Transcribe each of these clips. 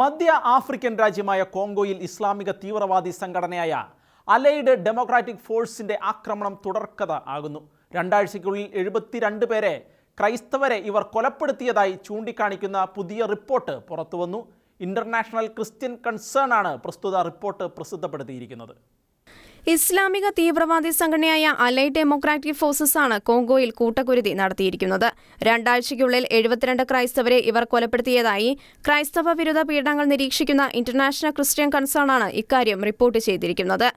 മധ്യ ആഫ്രിക്കൻ രാജ്യമായ കോങ്കോയിൽ ഇസ്ലാമിക തീവ്രവാദി സംഘടനയായ അലൈഡ് ഡെമോക്രാറ്റിക് ഫോഴ്സിന്റെ ആക്രമണം തുടർക്കഥ ആകുന്നു. രണ്ടാഴ്ചയ്ക്കുള്ളിൽ എഴുപത്തിരണ്ട് പേരെ ക്രൈസ്തവരെ ഇവർ കൊലപ്പെടുത്തിയതായി ചൂണ്ടിക്കാണിക്കുന്ന പുതിയ റിപ്പോർട്ട് പുറത്തുവന്നു. ഇന്റർനാഷണൽ ക്രിസ്ത്യൻ കൺസേൺ ആണ് പ്രസ്തുത റിപ്പോർട്ട് പ്രസിദ്ധപ്പെടുത്തിയിരിക്കുന്നത്. ഇസ്ലാമിക തീവ്രവാദി സംഘടനയായ അലൈ ഡെമോക്രാറ്റിക് ഫോഴ്സസ് ആണ് കോങ്കോയിൽ കൂട്ടക്കുരുതി നടത്തിയിരിക്കുന്നത്. രണ്ടാഴ്ചയ്ക്കുള്ളിൽ എഴുപത്തിരണ്ട് ക്രൈസ്തവരെ ഇവർ കൊലപ്പെടുത്തിയതായി ക്രൈസ്തവ വിരുദ്ധ പീഡനങ്ങൾ നിരീക്ഷിക്കുന്ന ഇന്റർനാഷണൽ ക്രിസ്ത്യൻ കൺസേൺ ആണ് ഇക്കാര്യം റിപ്പോർട്ട് ചെയ്തിരിക്കുന്നത്.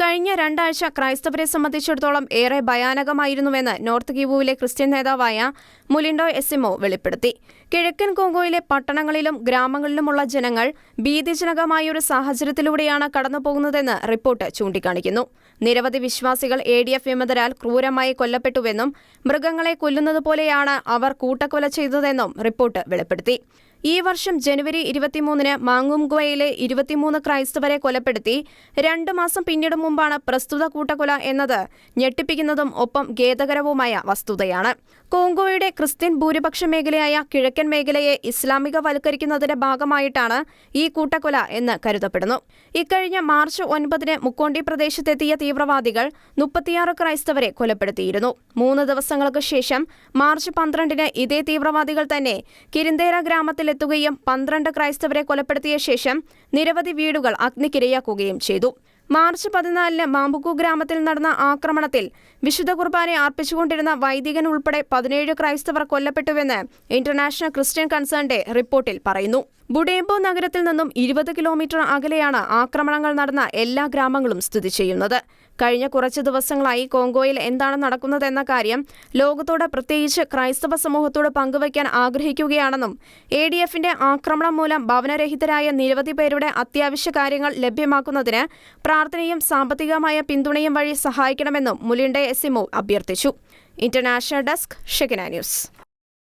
കഴിഞ്ഞ രണ്ടാഴ്ച ക്രൈസ്തവരെ സംബന്ധിച്ചിടത്തോളം ഏറെ ഭയാനകമായിരുന്നുവെന്ന് നോർത്ത് കിവുവിലെ ക്രിസ്ത്യൻ നേതാവായ മുലിൻഡോ എസിമോ വെളിപ്പെടുത്തി. കിഴക്കൻ കോങ്കോയിലെ പട്ടണങ്ങളിലും ഗ്രാമങ്ങളിലുമുള്ള ജനങ്ങൾ ഭീതിജനകമായ ഒരു സാഹചര്യത്തിലൂടെയാണ് കടന്നുപോകുന്നതെന്ന് റിപ്പോർട്ട് ചൂണ്ടിക്കാണിക്കുന്നു. നിരവധി വിശ്വാസികൾ എ ഡി എഫ് വിമതരാൽ ക്രൂരമായി കൊല്ലപ്പെട്ടുവെന്നും മൃഗങ്ങളെ കൊല്ലുന്നതുപോലെയാണ് അവർ കൂട്ടക്കൊല ചെയ്തതെന്നും റിപ്പോർട്ട് വെളിപ്പെടുത്തി. ഈ വർഷം ജനുവരി ഇരുപത്തിമൂന്നിന് മാങ്ങുംഗ്വയിലെ ഇരുപത്തിമൂന്ന് ക്രൈസ്തവരെ കൊലപ്പെടുത്തി രണ്ടു മാസം പിന്നീട് മുമ്പാണ് പ്രസ്തുത കൂട്ടക്കൊല എന്നത് ഞെട്ടിപ്പിക്കുന്നതും ഒപ്പം ഖേദകരവുമായ വസ്തുതയാണ്. കോങ്കോയുടെ ക്രിസ്ത്യൻ ഭൂരിപക്ഷ മേഖലയായ കിഴക്കൻ മേഖലയെ ഇസ്ലാമിക വൽക്കരിക്കുന്നതിന്റെ ഭാഗമായിട്ടാണ് ഈ കൂട്ടക്കൊല എന്ന് കരുതപ്പെടുന്നു. ഇക്കഴിഞ്ഞ മാർച്ച് ഒൻപതിന് മുക്കോണ്ടി പ്രദേശത്തെത്തിയ തീവ്രവാദികൾ മുപ്പത്തിയാറ് ക്രൈസ്തവരെ കൊലപ്പെടുത്തിയിരുന്നു. മൂന്ന് ദിവസങ്ങൾക്ക് ശേഷം മാർച്ച് പന്ത്രണ്ടിന് ഇതേ തീവ്രവാദികൾ തന്നെ കിരിന്തേര ഗ്രാമത്തിലെത്തുകയും പന്ത്രണ്ട് ക്രൈസ്തവരെ കൊലപ്പെടുത്തിയ ശേഷം നിരവധി വീടുകൾ അഗ്നിക്കിരയാക്കുകയും ചെയ്തു. മാർച്ച് പതിനാലിന് മാമ്പുക്കു ഗ്രാമത്തിൽ നടന്ന ആക്രമണത്തിൽ വിശുദ്ധ കുർബാനെ അർപ്പിച്ചുകൊണ്ടിരുന്ന വൈദികൻ ഉൾപ്പെടെ പതിനേഴ് ക്രൈസ്തവർ കൊല്ലപ്പെട്ടുവെന്ന് ഇന്റർനാഷണൽ ക്രിസ്ത്യൻ കൺസേണിന്റെ റിപ്പോർട്ടിൽ പറയുന്നു. ബുഡേംബോ നഗരത്തിൽ നിന്നും ഇരുപത് കിലോമീറ്റർ അകലെയാണ് ആക്രമണങ്ങൾ നടന്ന എല്ലാ ഗ്രാമങ്ങളും സ്ഥിതി ചെയ്യുന്നത്. കഴിഞ്ഞ കുറച്ച് ദിവസങ്ങളായി കോങ്കോയിൽ എന്താണ് നടക്കുന്നതെന്ന കാര്യം ലോകത്തോട് പ്രത്യേകിച്ച് ക്രൈസ്തവ സമൂഹത്തോട് പങ്കുവയ്ക്കാൻ ആഗ്രഹിക്കുകയാണെന്നും എ ഡി എഫിന്റെ ആക്രമണം മൂലം ഭവനരഹിതരായ നിരവധി പേരുടെ അത്യാവശ്യ കാര്യങ്ങൾ ലഭ്യമാക്കുന്നതിന് പ്രാർത്ഥനയും സാമ്പത്തികമായ പിന്തുണയും വഴി സഹായിക്കണമെന്നും മുലിൻഡെ എസിമോ അഭ്യർത്ഥിച്ചു. ഇന്റർനാഷണൽ ഡെസ്ക് ഷെഗന ന്യൂസ്.